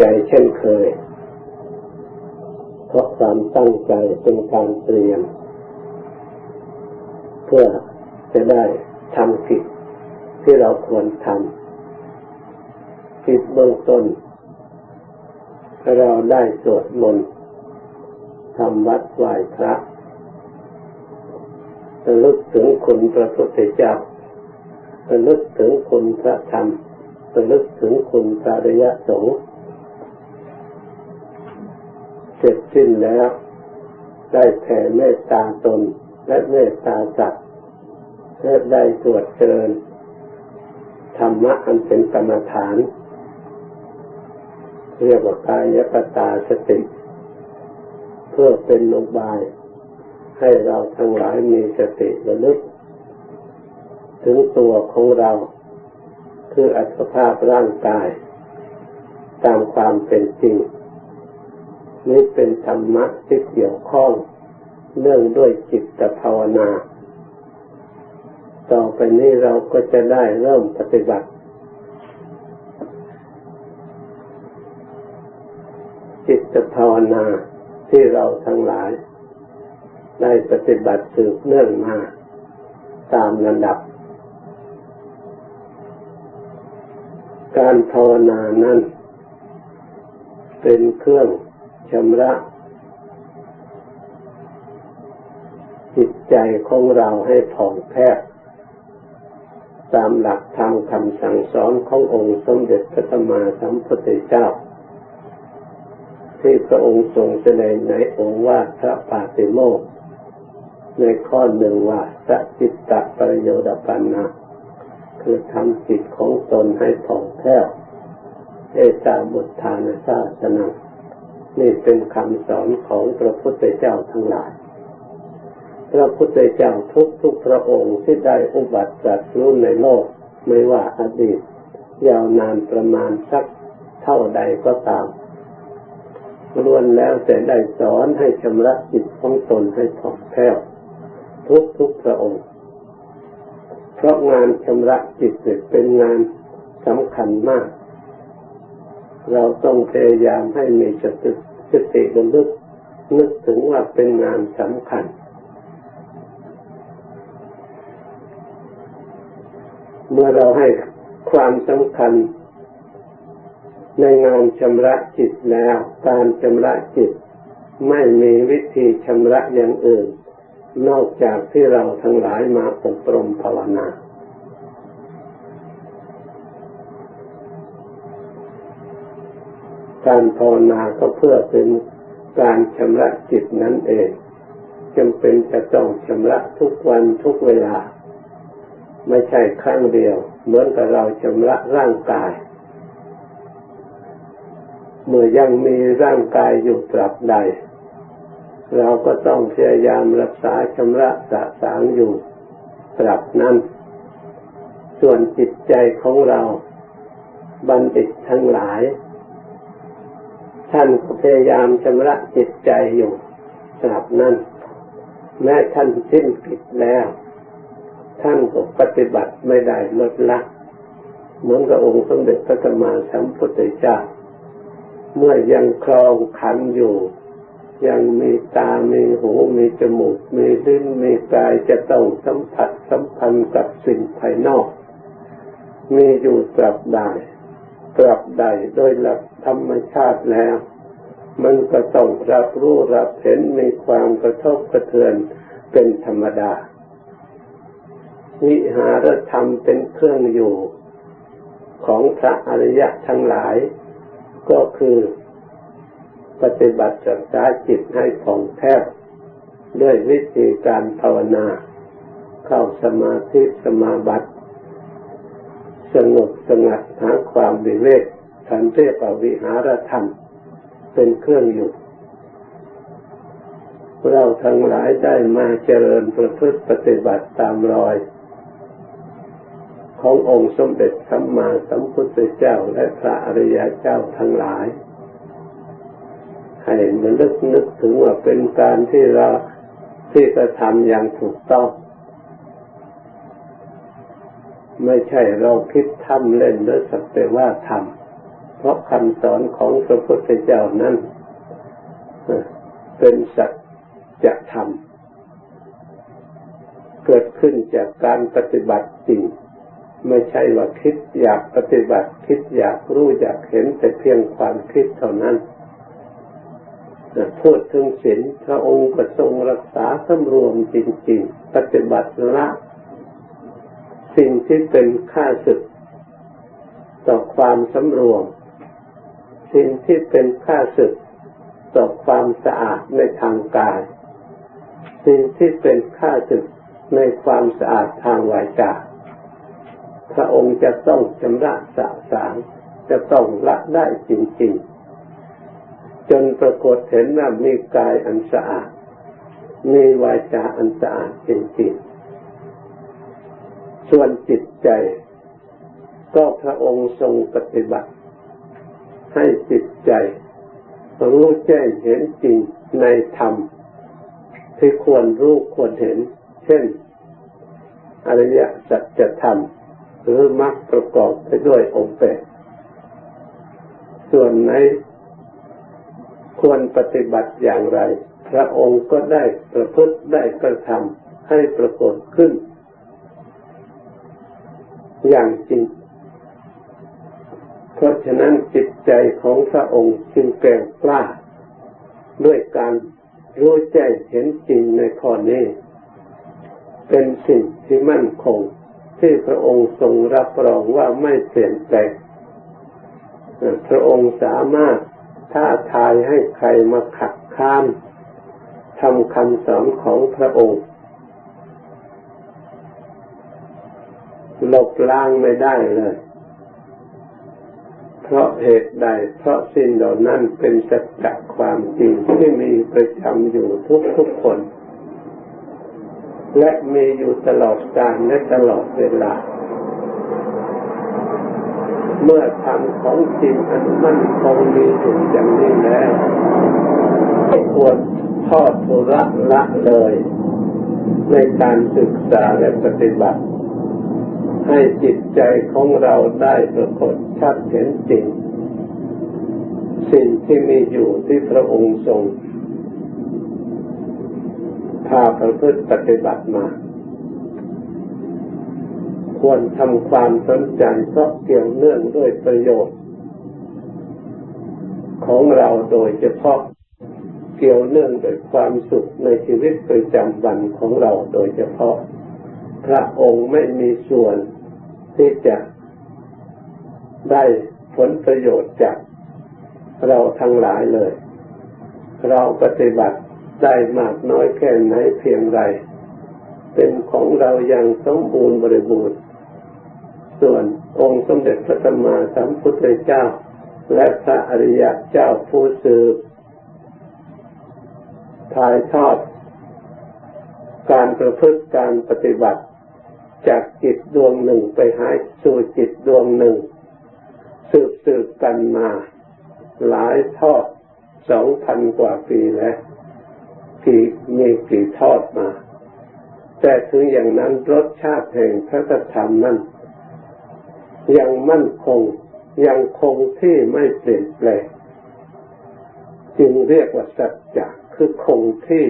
ใจเช่นเคย เพราะความตั้งใจเป็นการเตรียม เพื่อจะได้ทำกิจที่เราควรทำกิจเบื้องต้น เราได้สวดมนต์ทำวัดไหว้พระระลึกถึงคุณพระพุทธเจ้าระลึกถึงคุณพระธรรมระลึกถึงคุณสาริยสงฆ์ สิ้นแล้ว ได้แผ่เมตตาตนและเมตตาสัตว์และได้สวดเจริญธรรมะอันเป็นกรรมฐาน เรียกว่ากายกตาสติ เพื่อเป็นอุบาย ให้เราทั้งหลายมีสติระลึก ถึงตัวของเรา คืออัตภาพร่างกาย ตามความเป็นจริง นี้เป็นธรรมะที่เกี่ยวข้องเนื่องด้วยจิตภาวนา ต่อไปนี้เราก็จะได้เริ่มปฏิบัติ จิตภาวนาที่เราทั้งหลาย ได้ปฏิบัติสืบเนื่องมาตามระดับ การภาวนานั้น เป็นเครื่อง ชำระจิตใจของเราให้ผ่องแผ้วตามหลักธรรมคำสั่งสอนขององค์สมเด็จพระสัมมาสัมพุทธเจ้า ที่พระองค์ทรงแสดงในองค์ว่าพระปาติโมกในข้อหนึ่งว่าสัจิตตประโยชน์ปันนะคือทำจิตของตนให้ผ่องแผ้วเอตาบุตธานาศาสนา นี่เป็นคำสอนของพระพุทธเจ้าทั้งหลาย พระพุทธเจ้าทุกทุกพระองค์ที่ได้อุบัติจัดรู้ในโลก ไม่ว่าอดีต ยาวนานประมาณสักเท่าใดก็ตามล้วนแล้วแต่ได้สอนให้ชำระจิตของตนให้ผ่องแผ้วทุกทุกพระองค์ เพราะงานชำระจิตเป็นงานสำคัญมาก เราต้องพยายามให้มีสติสติระลึกนึกถึงว่าเป็นงานสำคัญ เมื่อเราให้ความสำคัญ ในงานชำระจิตแล้ว การชำระจิต ไม่มีวิธีชำระอย่างอื่น นอกจากที่เราทั้งหลายมาอบรมภาวนา การภาวนาก็เพื่อเป็นการชำระจิตนั่นเองจำเป็นจะต้องชำระทุกวันทุกเวลา ไม่ใช่ครั้งเดียว เหมือนกับเราชำระร่างกาย เมื่อยังมีร่างกายอยู่ตราบใด เราก็ต้องพยายามรักษาชำระสะสางอยู่ตราบนั้น ส่วนจิตใจของเรา บัณฑิตทั้งหลาย ท่านก็พยายามชำระจิตใจอยู่ตราบนั้น แม้ท่านสิ้นกิจแล้ว ท่านก็ปฏิบัติไม่ได้ลดละเหมือนกับองค์สมเด็จพระสัมมาสัมพุทธเจ้า เมื่อยังครองขันอยู่ ยังมีตา มีหู มีจมูก มีลิ้น มีกายจะต้องสัมผัสสัมพันธ์กับสิ่งภายนอก มีอยู่ตราบใด ตราบใดโดยหลักธรรมชาติแล้ว มันก็ต้องรับรู้รับเห็นมีความกระทบกระเทือนเป็นธรรมดา วิหารธรรมเป็นเครื่องอยู่ของพระอริยะทั้งหลาย ก็คือปฏิบัติจักษาจิตให้ผ่องแผ้ด้วยวิธีการภาวนา เข้าสมาธิสมาบัติ สงบสงัดหาความวิเวกทันเรียกว่าวิหารธรรม เป็นเครื่องอยู่เราทั้งหลายได้มาเจริญประพฤติปฏิบัติตามรอย ขององค์สมเด็จสัมมาสัมพุทธเจ้าและพระอริยเจ้าทั้งหลาย ให้มันนึกนึกถึงว่าเป็นการที่เราที่กระทำอย่างถูกต้อง ไม่ใช่เราคิดทำเล่นหรือสักแต่ว่าทำเพราะคำสอนของพระพุทธเจ้านั้นเป็นสัจธรรมเกิดขึ้นจากการปฏิบัติจริง ไม่ใช่ว่าคิดอยากปฏิบัติ คิดอยากรู้อยากเห็นแต่เพียงความคิดเท่านั้นพูดถึงศีลพระองค์ก็ทรงรักษาสำรวมจริง ๆ ปฏิบัติละ สิ่งที่เป็นค่าศึก ต่อความสำรวม สิ่งที่เป็นค่าศึก ต่อความสะอาดในทางกาย สิ่งที่เป็นค่าศึกในความสะอาดทางวาจาพระองค์จะต้องชำระสะสางจะต้องละได้จริงๆ จนปรากฏเห็นว่ามีกายอันสะอาด มีวาจาอันสะอาดจริงๆ ส่วนจิตใจ ก็พระองค์ทรงปฏิบัติ ให้จิตใจรู้แจ้งเห็นจริงในธรรม ที่ควรรู้ควรเห็น เช่น อริยสัจธรรม หรือมรรคประกอบไปด้วยองค์แปดส่วนไหนควรปฏิบัติอย่างไร พระองค์ก็ได้ประพฤติได้กระทำให้ปรากฏขึ้น อย่างจริง เพราะฉะนั้นจิตใจของพระองค์จึงแก่กล้า ด้วยการรู้แจ้งเห็นจริงในข้อนี้ เป็นสิ่งที่มั่นคง ที่พระองค์ทรงรับรองว่าไม่เปลี่ยนแปลงพระองค์สามารถท้าทายให้ใครมาขัดข้ามทำคำสอนของพระองค์ ลบล้างไม่ได้เลย เพราะเหตุใด เพราะสิ่งเหล่านั้นเป็นสัจจความจริงที่มีประจำอยู่ทุกทุกคน และมีอยู่ตลอดกาลและตลอดเวลา เมื่อทำของจริงอันมั่นคงมีอยู่อย่างนี้แล้วไม่ควรทอดทุระละเลย ในการศึกษาและปฏิบัติ ให้จิตใจของเราได้ปรากฏชัดเห็นจริง สิ่งที่มีอยู่ที่พระองค์ทรงพาประพฤติปฏิบัติมา ควรทำความสนใจเพราะเกี่ยวเนื่องด้วยประโยชน์ ของเราโดยเฉพาะเกี่ยวเนื่องด้วยความสุขในชีวิตประจำวันของเราโดยเฉพาะ พระองค์ไม่มีส่วน ที่จะได้ผลประโยชน์จากเราทั้งหลายเลย เราปฏิบัติได้มากน้อยแค่ไหนเพียงไร เป็นของเราอย่างสมบูรณ์บริบูรณ์ ส่วนองค์สมเด็จพระสัมมาสัมพุทธเจ้า และพระอริยเจ้าผู้สืบถ่ายทอด การประพฤติการปฏิบัติ จากจิตดวงหนึ่งไปหายสู่จิตดวงหนึ่ง สืบสืบกันมา หลายทอดสองพันกว่าปีแล้วกี่มีกี่ทอดมา แต่ถึงอย่างนั้นรสชาติแห่งพระธรรมนั้นยังมั่นคงยังคงที่ไม่เปลี่ยนแปลงจึงเรียกว่าสัจจะคือคงที่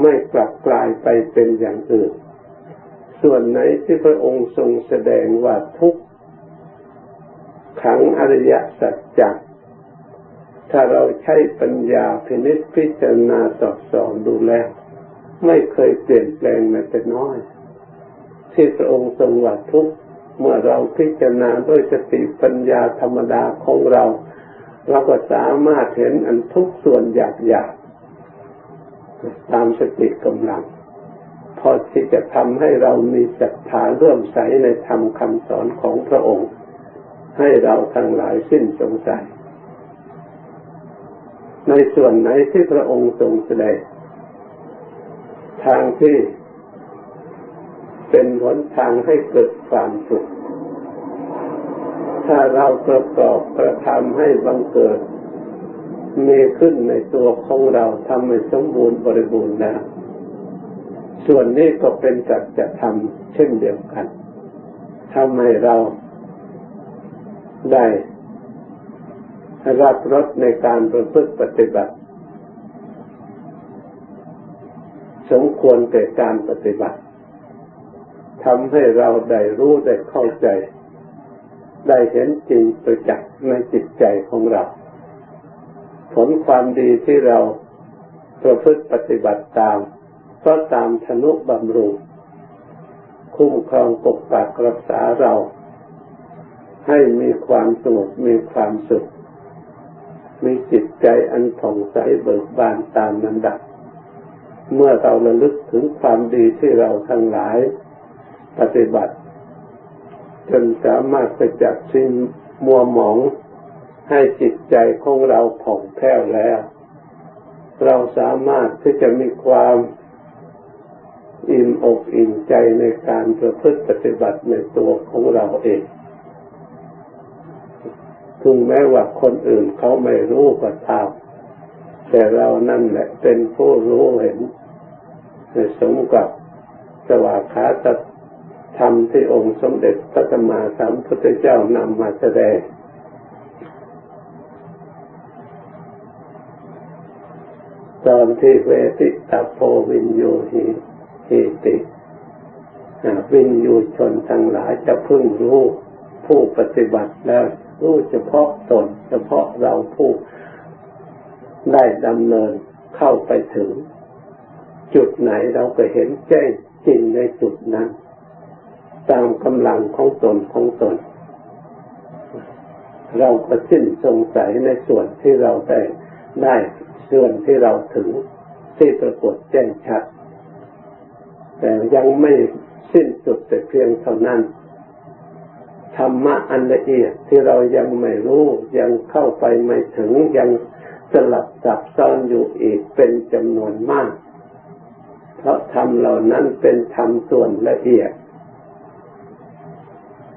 ไม่กลับกลายไปเป็นอย่างอื่น ส่วนไหนที่พระองค์ทรงแสดงว่าทุกขังอริยสัจจถ้าเราใช้ปัญญาพินิจพิจารณาสอบสอนดูแลไม่เคยเปลี่ยนแปลงแม้แต่น้อย ที่พระองค์ทรงว่าทุกเมื่อเราพิจารณาด้วยสติปัญญาธรรมดาของเรา เราก็สามารถเห็นอันทุกส่วนหยาบหยาบตามสติกำลัง พอที่จะทำให้เรามีศรัทธาเริ่มใสในธรรมคำสอนของพระองค์ ให้เราทั้งหลายสิ้นสงสัย ในส่วนไหนที่พระองค์ทรงแสดงทางที่เป็นหนทางให้เกิดความสุข ถ้าเราประกอบประทำให้บังเกิด มีขึ้นในตัวของเราทำให้สมบูรณ์บริบูรณ์แล้ว ส่วนนี้ก็เป็นสัจธรรมเช่นเดียวกันทำให้เราได้รับรสในการประพฤติปฏิบัติ สมควรแก่การปฏิบัติทำให้เราได้รู้ได้เข้าใจ ได้เห็นจริงประจักษ์ในจิตใจของเรา ผลความดีที่เราประพฤติปฏิบัติตาม ก็ตามธนุบำรุง คุ้มครองปกปักรักษาเรา ให้มีความสงบมีความสุข มีจิตใจอันผ่องใสเบิกบานตามนันดับ เมื่อเราระลึกถึงความดีที่เราทั้งหลาย ปฏิบัติ จนสามารถไปจับสิ้นมัวหมองให้จิตใจของเราผ่องแผ้วแล้ว เราสามารถที่จะมีความ อิ่มอกอิ่มใจในการประพฤติปฏิบัติในตัวของเราเองถึงแม้ว่าคนอื่นเขาไม่รู้ก็ตามแต่เรานั่นแหละเป็นผู้รู้เห็นในสมกับสวากขาตธรรมที่องค์สมเด็จพระสัมมาสัมพุทธเจ้านำมาแสดง ตอนที่เวทิตาโพวินโยหี หิติวินยูชนทั้งหลายจะพึ่งรู้ผู้ปฏิบัติแล้วรู้เฉพาะตนเฉพาะเราผู้ได้ดำเนินเข้าไปถึง จุดไหนเราก็เห็นแจ้งจริงในจุดนั้น ตามกำลังของตนของตน เราก็สิ้นสงสัยในส่วนที่เราได้ได้ส่วนที่เราถึงที่ปรากฏแจ้งชัด แต่ยังไม่สิ้นสุดแต่เพียงเท่านั้น ธรรมะอันละเอียดที่เรายังไม่รู้ยังเข้าไปไม่ถึงยังสลับซับซ้อนอยู่อีกเป็นจำนวนมาก เพราะธรรมเหล่านั้นเป็นธรรมส่วนละเอียด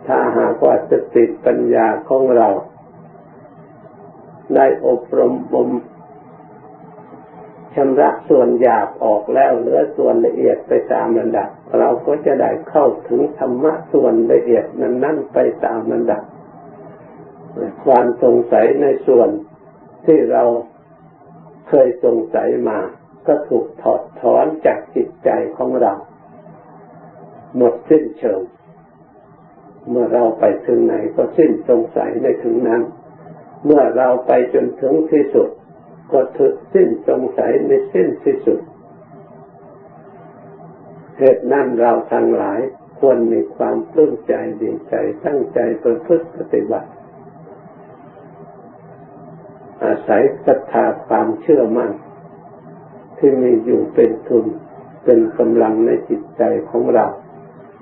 ถ้าหากว่าสติปัญญาของเรา ได้อบรมบ่ม ชำระส่วนหยาบออกแล้วเหลือส่วนละเอียดไปตามระดับ เราก็จะได้เข้าถึงธรรมะส่วนละเอียดนั้นนั่นไปตามระดับ ความสงสัยในส่วนที่เราเคยสงสัยมา ก็ถูกถอดถอนจากจิตใจของเรา หมดสิ้นเชิง เมื่อเราไปถึงไหนก็สิ้นสงสัยในถึงนั้น เมื่อเราไปจนถึงที่สุด ก็ถึงสิ้นสงสัยในสิ้นที่สุด เหตุนั้นเราทั้งหลายควรมีความปลื้มใจดีใจตั้งใจประพฤติปฏิบัติ อาศัยศรัทธาความเชื่อมั่นที่มีอยู่เป็นทุนเป็นกำลังในจิตใจของเรา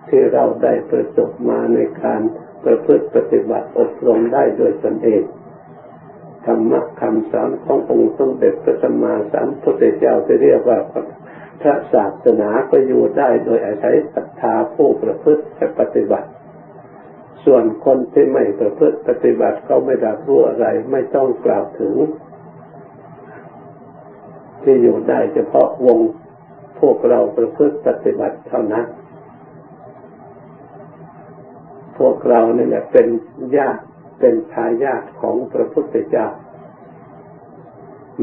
ที่เราได้ประสบมาในการประพฤติปฏิบัติอบรมได้โดยตนเอง ธรรมะคำสอนขององค์สมเด็จพระสัมมาสัมพุทธเจ้าจะเรียกว่าพระศาสนาก็อยู่ได้โดยอาศัยศรัทธาผู้ประพฤติและปฏิบัติ ส่วนคนที่ไม่ประพฤติปฏิบัติเขาไม่รับรู้อะไรไม่ต้องกล่าวถึง ที่อยู่ได้เฉพาะวงพวกเราประพฤติปฏิบัติเท่านั้น พวกเราเนี่ยเป็นญาติ เป็นทายาทของพระพุทธเจ้า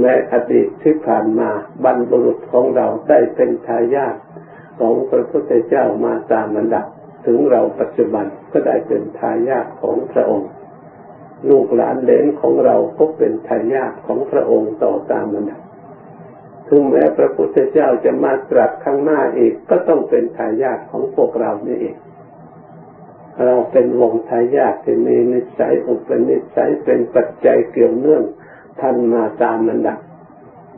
ในอดีตที่ผ่านมาบรรพบุรุษของเราได้เป็นทายาทของพระพุทธเจ้ามาตามลำดับ ถึงเราปัจจุบันก็ได้เป็นทายาทของพระองค์ ลูกหลานเลนของเราก็เป็นทายาทของพระองค์ต่อตามลำดับถึงแม้พระพุทธเจ้าจะมาตรัสข้างหน้าอีกก็ต้องเป็นทายาทของพวกเรานี่เอง เราเป็นวงทายาทที่มีนิสัยอุปนิสัยเป็นปัจจัยเกี่ยวเนื่องทันมาตามลำดับ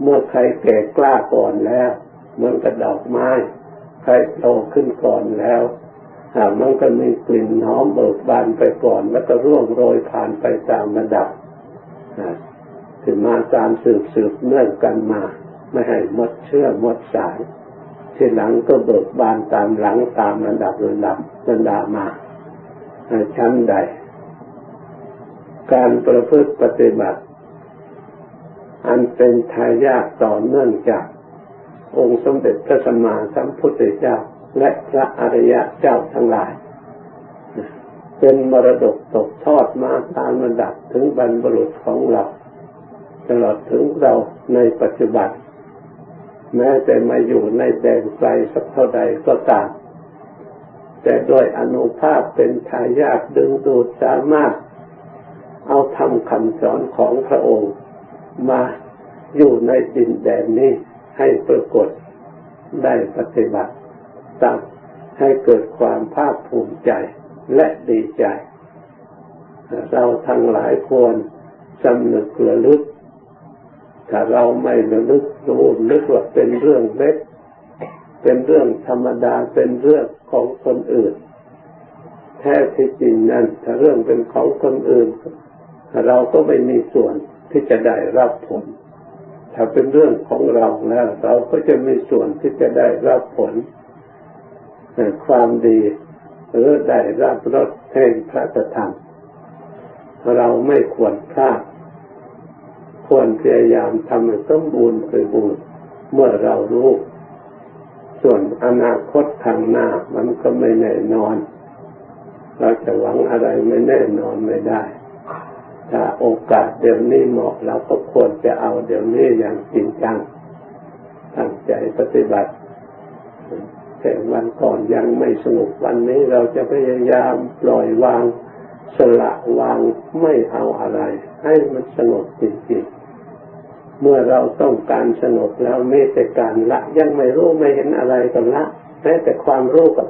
เมื่อใครแก่กล้าก่อนแล้วเหมือนกับดอกไม้ ใครโตขึ้นก่อนแล้วมันก็มีกลิ่นหอมเบิกบานไปก่อน แล้วก็ร่วงโรยผ่านไปตามระดับถึงมาตามสืบสืบเนื่องกันมา ไม่ให้หมดเชื่อหมดสาย ที่หลังก็เบิกบานตามหลังตามระดับระดับระดับมา ชั้นใด การประพฤติปฏิบัติ อันเป็นทายาทต่อเนื่องจากองค์สมเด็จพระสัมมาสัมพุทธเจ้า และพระอริยะเจ้าทั้งหลาย เป็นมรดกตกทอดมาตามระดับถึงบรรพบุรุษของเรา ตลอดถึงเราในปัจจุบัน แม้แต่มาอยู่ในแดนไกลสักเท่าใดก็ตาม แต่โดยอนุภาพเป็นทายาทดึงดูดสามารถ เอาทำคำสอนของพระองค์ มาอยู่ในดินแดนนี้ให้ปรากฏได้ปฏิบัติตามให้เกิดความภาคภูมิใจและดีใจ เราทั้งหลายควรสำนึกระลึก ถ้าเราไม่ระลึกรู้นึกว่าเป็นเรื่องเล็ก เป็นเรื่องธรรมดาเป็นเรื่องของคนอื่น แท้ที่จริงนั้นถ้าเรื่องเป็นของคนอื่น เราก็ไม่มีส่วนที่จะได้รับผล ถ้าเป็นเรื่องของเราแล้วเราก็จะมีส่วนที่จะได้รับผลความดีหรือได้รับรสแห่งพระธรรมเราไม่ควรพลาดควรพยายามทำให้สมบูรณ์ไปบูรณ์เมื่อเรารู้ ส่วนอนาคตทางหน้ามันก็ไม่แน่นอน เราจะหวังอะไรไม่แน่นอนไม่ได้ ถ้าโอกาสเดี๋ยวนี้เหมาะเราก็ควรจะเอาเดี๋ยวนี้อย่างจริงจังตั้งใจปฏิบัติแต่วันก่อนยังไม่สนุกวันนี้เราจะพยายามปล่อยวางสละวางไม่เอาอะไร ให้มันสงบจริงๆ เมื่อเราต้องการสงบแล้วไม่แต่การละ ยังไม่รู้ไม่เห็นอะไรก็ละแม้แต่ความรู้กับ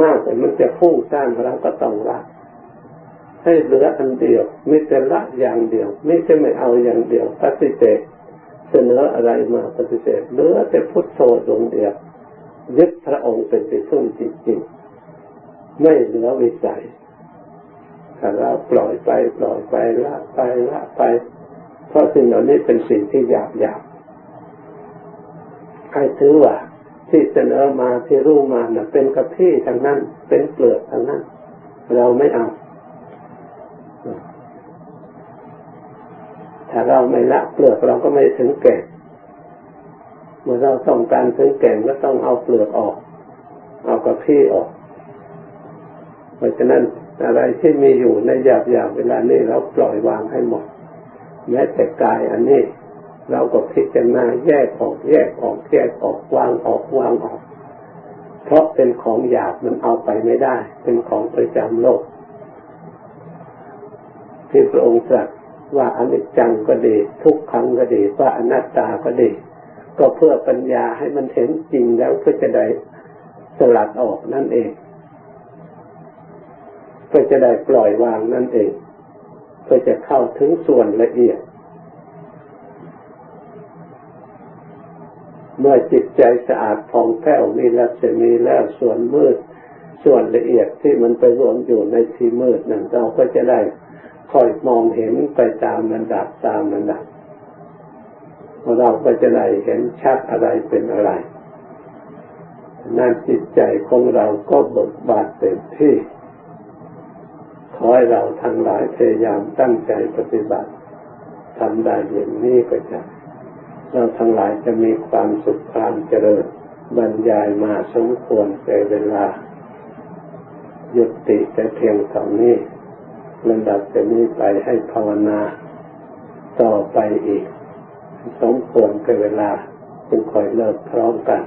มากแต่มันจะพุ่งสร้างเราก็ต้องละให้เหลืออันเดียวไม่แต่ละอย่างเดียว ไม่ใช่ไม่เอาอย่างเดียวปฏิเสธเสนออะไรมาปฏิเสธเหลือแต่พุทโธดวงเดียวยึดพระองค์เป็นที่พึ่งจริงๆไม่เหลือวิสัยถ้าเราปล่อยไปปล่อยไปละไปละไป เพราะสิ่งเหล่านี้เป็นสิ่งที่หยาบหยาบให้ถือว่าที่เสนอมาที่รู้มานะ่ะ เป็นกระพี่ทางนั้น เป็นเปลือกทางนั้น เราไม่เอา ถ้าเราไม่ละเปลือกเราก็ไม่ถึงแก่เมื่อเราต้องการถึงแก่นก็ต้องเอาเปลือกออก เอากระพี้ออก เพราะฉะนั้นอะไรที่มีอยู่ในหยาบหยาบเวลานี้เราปล่อยวางให้หมด แม้แต่กายอันนี้ เราก็พิจารณาแยกออกแยกออกแยกออกวางออกวางออก เพราะเป็นของหยาบมันเอาไปไม่ได้ เป็นของประจำโลก ที่พระองค์ตรัสว่าอนิจจังก็ดี ทุกขังก็ดีว่าอนัตตาก็ดี ก็เพื่อปัญญาให้มันเห็นจริงแล้วก็จะได้สลัดออกนั่นเองก็จะได้ปล่อยวางนั่นเอง ก็จะเข้าถึงส่วนละเอียด เมื่อจิตใจสะอาดผ่องแผ้วมีลักษณะแล้วส่วนมืด ส่วนละเอียดที่มันไปรวมอยู่ในที่มืดนั่นเราก็จะได้ค่อยมองเห็นไปตามระดับตามระดับเราก็จะได้เห็นชัดอะไรเป็นอะไร นั่นจิตใจของเราก็เบิกบานเต็มที่ ให้เราทั้งหลายพยายามตั้งใจปฏิบัติทำได้อย่างนี้ก็จะเราทั้งหลายจะมีความสุขความเจริญบรรยายมาสมควรแต่เวลา ยุติแต่เพียงเท่านี้ลำดับจะนี้ไปให้ภาวนา ต่อไปอีก สมควรเป็นเวลาจึงคอยเลิกพร้อมกัน